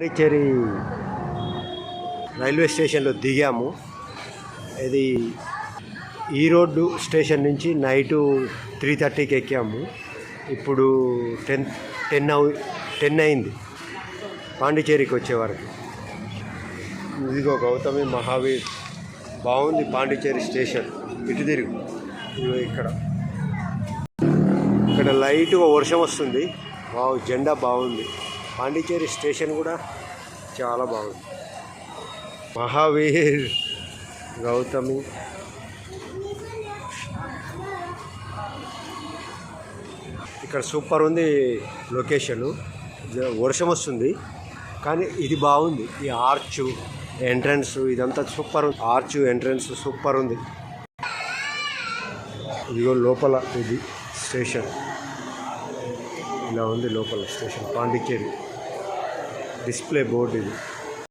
Pondicherry railway స్టేషన్లో దిగాము. ఇది ఈ రోడ్డు స్టేషన్ నుంచి నైటు త్రీ థర్టీకి ఎక్కాము. ఇప్పుడు టెన్ టెన్ అవు టెన్ అయింది. పాండిచ్చేరికి వచ్చేవరకు ఇదిగో గౌతమి మహావీర్. బాగుంది పాండిచ్చేరి స్టేషన్. ఇటు తిరుగు. ఇదిగో ఇక్కడ. ఇక్కడ లైట్గా వర్షం వస్తుంది. వావ్ జెండా బాగుంది. పాండిచ్చేరి స్టేషన్ కూడా చాలా బాగుంది. మహావీర్ గౌతమి. ఇక్కడ సూపర్ ఉంది లొకేషను. వర్షం వస్తుంది కానీ ఇది బాగుంది. ఈ ఆర్చు ఎంట్రన్స్ ఇదంతా సూపర్ ఉంది. ఆర్చ్ ఎంట్రన్స్ సూపర్ ఉంది. ఇదిగో లోపల ఇది స్టేషన్. ఇలా ఉంది లోపల స్టేషన్ పాండిచ్చేరి. డిస్ప్లే బోర్డు ఇది